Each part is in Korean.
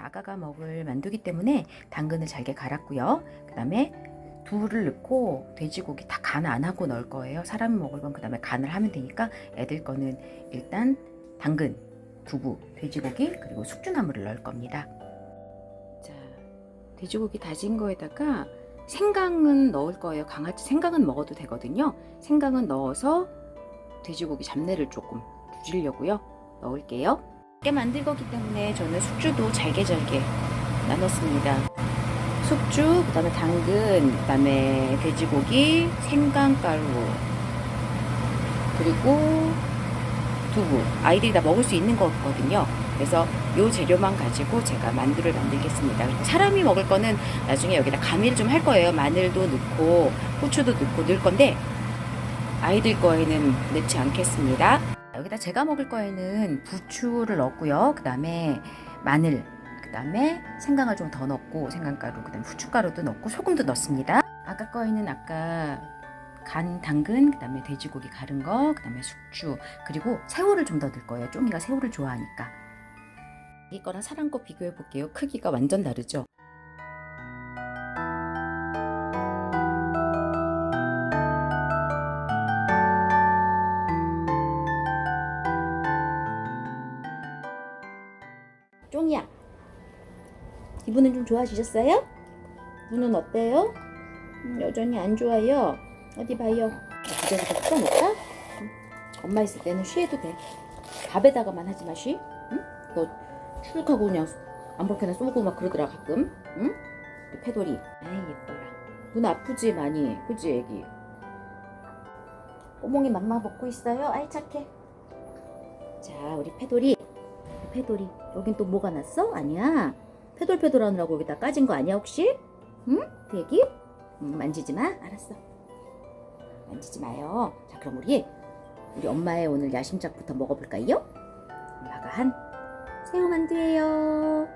아빠가 먹을 만두기 때문에 당근을 잘게 갈았고요. 그 다음에 두를 넣고 돼지고기 다 간 안 하고 넣을 거예요. 사람이 먹을 건 그 다음에 간을 하면 되니까 애들 거는 일단 당근, 두부, 돼지고기 그리고 숙주나물을 넣을 겁니다. 자, 돼지고기 다진 거에다가 생강은 넣을 거예요. 강아지 생강은 먹어도 되거든요. 생강은 넣어서 돼지고기 잡내를 조금 줄이려고요. 넣을게요. 게 만들 거기 때문에 저는 숙주도 잘게 잘게 나눴습니다. 숙주, 그 다음에 당근, 그 다음에 돼지고기, 생강가루, 그리고 두부. 아이들이 다 먹을 수 있는 거거든요. 그래서 요 재료만 가지고 제가 만두를 만들겠습니다. 사람이 먹을 거는 나중에 여기다 가미를 좀 할 거예요. 마늘도 넣고 후추도 넣고 넣을 건데 아이들 거에는 넣지 않겠습니다. 여기다 제가 먹을 거에는 부추를 넣고요. 그 다음에 마늘, 그 다음에 생강을 좀 더 넣고 생강가루, 그 다음에 후춧가루도 넣고 소금도 넣습니다. 아까 거에는 아까 간 당근, 그 다음에 돼지고기 가른 거, 그 다음에 숙주, 그리고 새우를 좀 더 넣을 거예요. 쫑이가 새우를 좋아하니까. 이 거랑 거 비교해 볼게요. 크기가 완전 다르죠? 기분은 좀 좋아지셨어요? 눈은 어때요? 음, 여전히 안 좋아요. 어디 봐요. 부대에다 풀어놓을까? 응. 엄마 있을 때는 쉬해도 돼. 밥에다가만 하지 마 쉬. 응? 너 추룩하고 그냥 아무렇게나 쏘고 막 그러더라 가끔. 응? 패돌이. 아이 예뻐라. 눈 아프지 많이. 그지 애기. 꼬몽이 맘마 먹고 있어요. 아이 착해. 자 우리 패돌이. 패돌이. 여긴 또 뭐가 났어? 아니야. 패돌패돌 하느라고 여기다 까진 거 아니야 혹시? 응? 대기? 음, 만지지 마. 알았어. 만지지 마요. 자, 그럼 우리 우리 엄마의 오늘 야심작부터 먹어볼까요? 엄마가 한 새우 만두예요.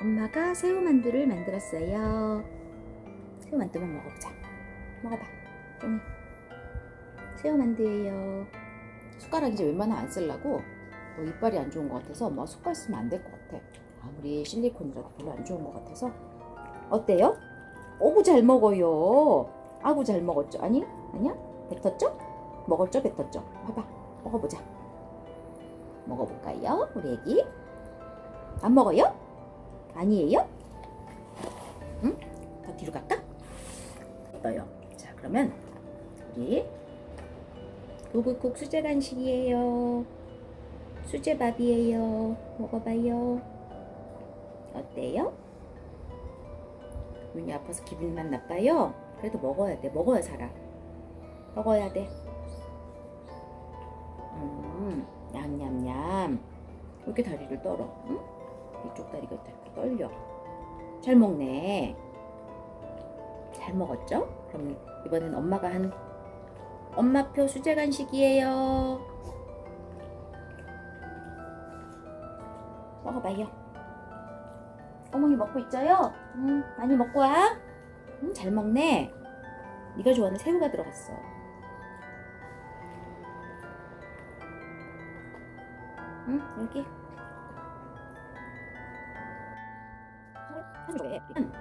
엄마가 새우 만두를 만들었어요. 새우 만두만 먹어보자. 먹어봐. 좀 새우 만두예요. 숟가락 이제 웬만하면 안 쓰려고 뭐 이빨이 안 좋은 것 같아서 엄마 숟갈 쓰면 안 될 것 같아. 아무리 실리콘이라도 별로 안 좋은 것 같아서 어때요? 오구 잘 먹어요. 아구 잘 먹었죠? 아니? 아니야? 뱉었죠? 먹었죠? 뱉었죠? 봐봐. 먹어보자. 먹어볼까요? 우리 애기? 안 먹어요? 아니에요? 응? 더 뒤로 갈까? 떠요. 자, 그러면 우리 두부국 수제 간식이에요. 수제밥이에요. 먹어봐요. 어때요? 눈이 아파서 기분만 나빠요? 그래도 먹어야 돼. 먹어야 살아. 먹어야 돼. 음, 냠냠냠. 왜 이렇게 다리를 떨어? 응? 이쪽 다리가 이렇게 떨려. 잘 먹네. 잘 먹었죠? 그럼 이번엔 엄마가 한 엄마표 수제 간식이에요. 먹어봐요. 어머니 먹고 있어요? 응, 많이 먹고 와. 응, 잘 먹네. 네가 좋아하는 새우가 들어갔어. 응, 여기. 한 조개. 응.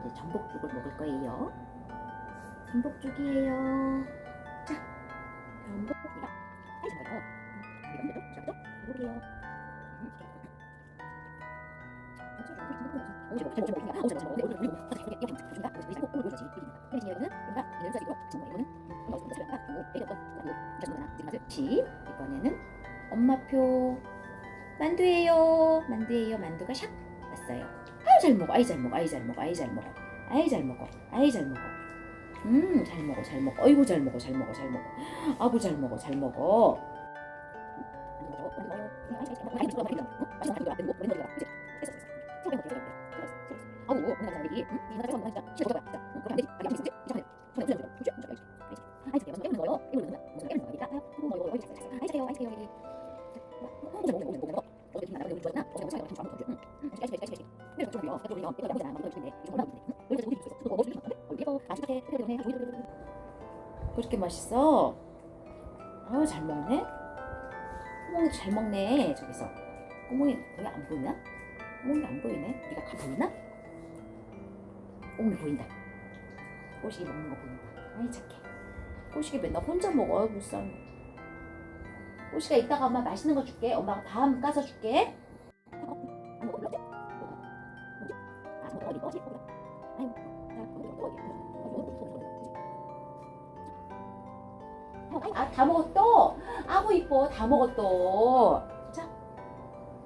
이제 전복죽을 먹을 거예요. 전복죽이에요. 이번에는 엄마표 만두예요. 만두예요. 만두가 샥 왔어요. 아유 잘 먹어. 아이 잘 먹어. 아이 잘 먹어. 아이 잘 먹어. 아이 잘 먹어. 아이 잘 먹어. 음, 잘 먹어. 잘 먹어. 어이구 잘 먹어. 잘 먹어. 잘 먹어. 아구 잘 먹어. 잘 먹어. 그렇게 맛있어? 아우 잘 먹네. 꼬몽이도 잘 먹네. 저기서. 꼬몽이 거기 안 보이나? 꼬몽이 안 보이네. 네가 가 보이나? 꼬몽이 보인다. 꼬시기 먹는 거 보인다. 아이 착해. 꼬시기 맨날 혼자 먹어 불쌍해 꼬시가 이따가 엄마 맛있는 거 줄게. 엄마가 다음 까서 줄게. 아, 다 먹었어? 아구 이뻐, 다 먹었어. 자,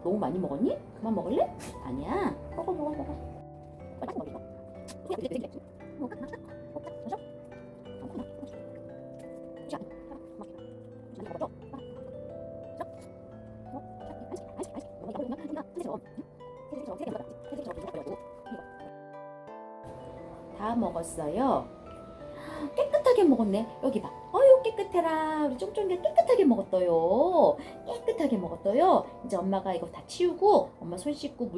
너무 많이 먹었니? 그만 먹을래? 아니야. 먹어, 먹어, 먹어. 다 먹었어요. 깨끗하게 먹었네. 여기 봐. 깨끗해라. 우리 쫑쫑이가 깨끗하게 먹었어요. 깨끗하게 먹었어요. 이제 엄마가 이거 다 치우고 엄마 손 씻고 물